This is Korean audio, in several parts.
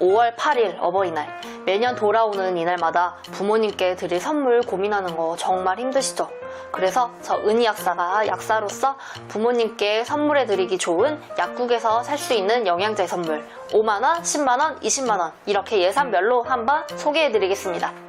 5월 8일 어버이날. 매년 돌아오는 이날마다 부모님께 드릴 선물 고민하는 거 정말 힘드시죠? 그래서 저 은희 약사가 약사로서 부모님께 선물해 드리기 좋은 약국에서 살 수 있는 영양제 선물 5만원, 10만원, 20만원 이렇게 예산별로 한번 소개해 드리겠습니다.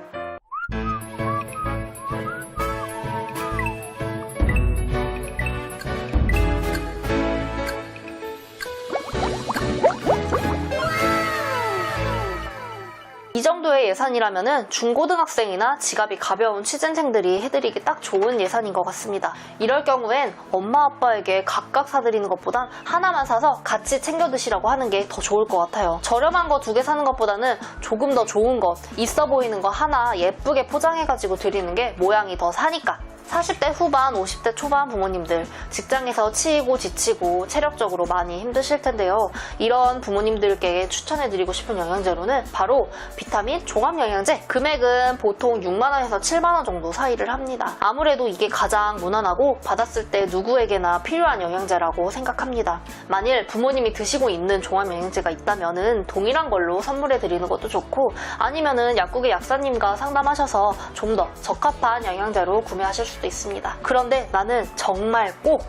예산이라면 중고등학생이나 지갑이 가벼운 취준생들이 해드리기 딱 좋은 예산인 것 같습니다. 이럴 경우엔 엄마 아빠에게 각각 사드리는 것보단 하나만 사서 같이 챙겨 드시라고 하는 게 더 좋을 것 같아요. 저렴한 거 두 개 사는 것보다는 조금 더 좋은 것, 있어 보이는 거 하나 예쁘게 포장해가지고 드리는 게 모양이 더 사니까. 40대 후반, 50대 초반 부모님들 직장에서 치이고 지치고 체력적으로 많이 힘드실 텐데요. 이런 부모님들께 추천해드리고 싶은 영양제로는 바로 비타민 종합영양제. 금액은 보통 6만원에서 7만원 정도 사이를 합니다. 아무래도 이게 가장 무난하고 받았을 때 누구에게나 필요한 영양제라고 생각합니다. 만일 부모님이 드시고 있는 종합영양제가 있다면 동일한 걸로 선물해드리는 것도 좋고 아니면 은 약국의 약사님과 상담하셔서 좀 더 적합한 영양제로 구매하실 수도 있습니다. 그런데 나는 정말 꼭,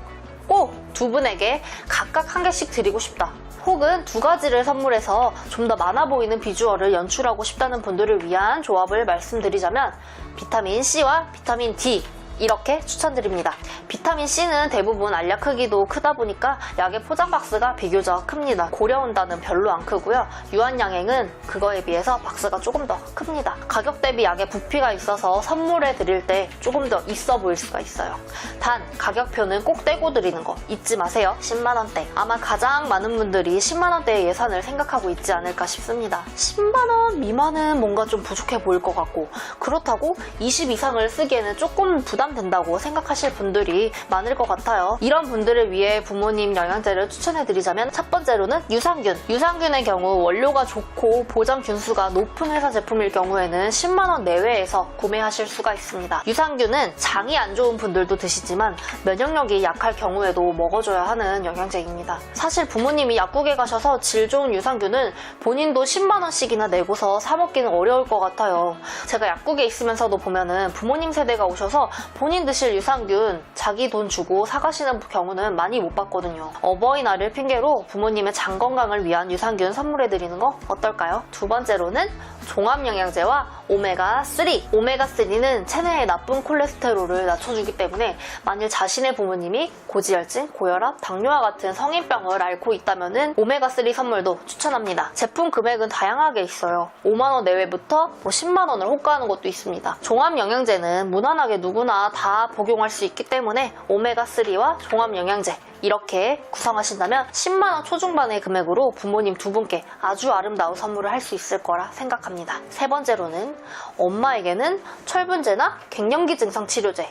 꼭 두 분에게 각각 한 개씩 드리고 싶다. 혹은 두 가지를 선물해서 좀 더 많아 보이는 비주얼을 연출하고 싶다는 분들을 위한 조합을 말씀드리자면 비타민 C와 비타민 D 이렇게 추천드립니다. 비타민 C는 대부분 알약 크기도 크다 보니까 약의 포장 박스가 비교적 큽니다. 고려온다는 별로 안 크고요. 유한양행은 그거에 비해서 박스가 조금 더 큽니다. 가격 대비 약에 부피가 있어서 선물해 드릴 때 조금 더 있어 보일 수가 있어요. 단 가격표는 꼭 떼고 드리는 거 잊지 마세요. 10만 원대. 아마 가장 많은 분들이 10만 원대의 예산을 생각하고 있지 않을까 싶습니다. 10만 원 미만은 뭔가 좀 부족해 보일 것 같고 그렇다고 20 이상을 쓰기에는 조금 부담 된다고 생각하실 분들이 많을 것 같아요. 이런 분들을 위해 부모님 영양제를 추천해드리자면 첫 번째로는 유산균. 유산균의 경우 원료가 좋고 보장 균수가 높은 회사 제품일 경우에는 10만원 내외에서 구매하실 수가 있습니다. 유산균은 장이 안 좋은 분들도 드시지만 면역력이 약할 경우에도 먹어줘야 하는 영양제입니다. 사실 부모님이 약국에 가셔서 질 좋은 유산균은 본인도 10만원씩이나 내고서 사먹기는 어려울 것 같아요. 제가 약국에 있으면서도 보면은 부모님 세대가 오셔서 본인 드실 유산균 자기 돈 주고 사가시는 경우는 많이 못 봤거든요. 어버이날을 핑계로 부모님의 장 건강을 위한 유산균 선물해드리는 거 어떨까요? 두 번째로는 종합영양제와 오메가3. 오메가3는 체내의 나쁜 콜레스테롤을 낮춰주기 때문에 만일 자신의 부모님이 고지혈증, 고혈압, 당뇨와 같은 성인병을 앓고 있다면 오메가3 선물도 추천합니다. 제품 금액은 다양하게 있어요. 5만원 내외부터 뭐 10만원을 호가하는 것도 있습니다. 종합영양제는 무난하게 누구나 다 복용할 수 있기 때문에 오메가3와 종합영양제 이렇게 구성하신다면 10만원 초중반의 금액으로 부모님 두 분께 아주 아름다운 선물을 할 수 있을 거라 생각합니다. 세 번째로는 엄마에게는 철분제나 갱년기 증상 치료제,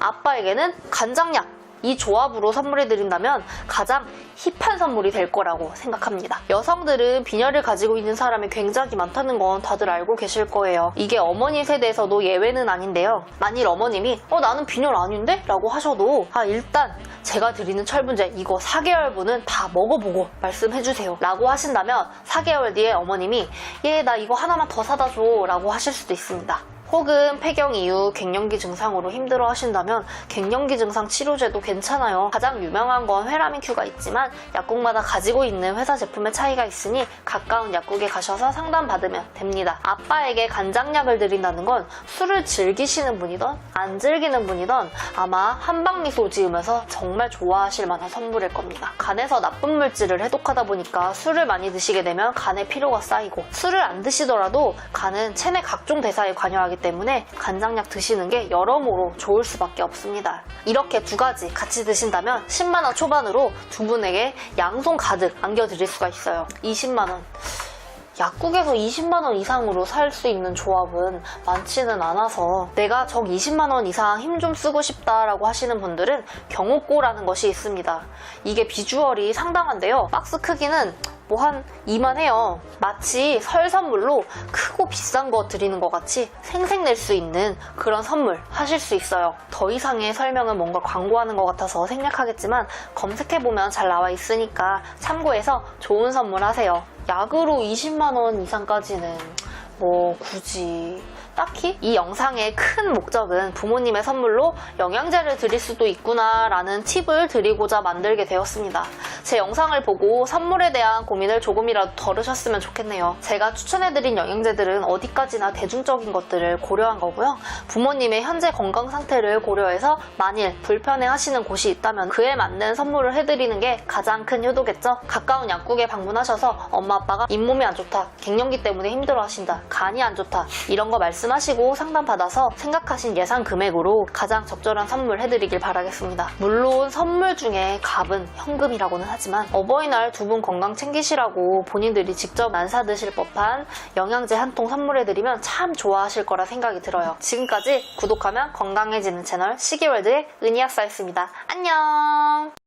아빠에게는 간장약, 이 조합으로 선물해 드린다면 가장 힙한 선물이 될 거라고 생각합니다. 여성들은 빈혈을 가지고 있는 사람이 굉장히 많다는 건 다들 알고 계실 거예요. 이게 어머니 세대에서도 예외는 아닌데요. 만일 어머님이 어 나는 빈혈 아닌데? 라고 하셔도 아 일단 제가 드리는 철분제 이거 4개월분은 다 먹어보고 말씀해주세요 라고 하신다면 4개월 뒤에 어머님이 얘 나 이거 하나만 더 사다 줘 라고 하실 수도 있습니다. 혹은 폐경 이후 갱년기 증상으로 힘들어 하신다면 갱년기 증상 치료제도 괜찮아요. 가장 유명한 건 회라민 큐가 있지만 약국마다 가지고 있는 회사 제품의 차이가 있으니 가까운 약국에 가셔서 상담 받으면 됩니다. 아빠에게 간장약을 드린다는 건 술을 즐기시는 분이던 안 즐기는 분이던 아마 한방미소 지으면서 정말 좋아하실 만한 선물일 겁니다. 간에서 나쁜 물질을 해독하다 보니까 술을 많이 드시게 되면 간에 피로가 쌓이고 술을 안 드시더라도 간은 체내 각종 대사에 관여하기 간장약 드시는 게 여러모로 좋을 수밖에 없습니다. 이렇게 두 가지 같이 드신다면 10만원 초반으로 두 분에게 양손 가득 안겨드릴 수가 있어요. 20만원. 약국에서 20만원 이상으로 살 수 있는 조합은 많지는 않아서 내가 적 20만원 이상 힘 좀 쓰고 싶다라고 하시는 분들은 경옥고라는 것이 있습니다. 이게 비주얼이 상당한데요. 박스 크기는 뭐 한 이만해요. 마치 설 선물로 크고 비싼 거 드리는 것 같이 생색낼 수 있는 그런 선물 하실 수 있어요. 더 이상의 설명은 뭔가 광고하는 것 같아서 생략하겠지만 검색해보면 잘 나와 있으니까 참고해서 좋은 선물 하세요. 약으로 20만원 이상까지는 뭐 굳이 딱히 이 영상의 큰 목적은 부모님의 선물로 영양제를 드릴 수도 있구나 라는 팁을 드리고자 만들게 되었습니다. 제 영상을 보고 선물에 대한 고민을 조금이라도 덜으셨으면 좋겠네요. 제가 추천해드린 영양제들은 어디까지나 대중적인 것들을 고려한 거고요. 부모님의 현재 건강 상태를 고려해서 만일 불편해 하시는 곳이 있다면 그에 맞는 선물을 해드리는 게 가장 큰 효도겠죠. 가까운 약국에 방문하셔서 엄마 아빠가 잇몸이 안 좋다, 갱년기 때문에 힘들어 하신다, 간이 안 좋다 이런 거 말씀하시고 상담받아서 생각하신 예상 금액으로 가장 적절한 선물 해드리길 바라겠습니다. 물론 선물 중에 값은 현금이라고는 하지만 어버이날 두 분 건강 챙기시라고 본인들이 직접 안 사드실 법한 영양제 한 통 선물해드리면 참 좋아하실 거라 생각이 들어요. 지금까지 구독하면 건강해지는 채널 시기월드의 은희약사였습니다. 안녕!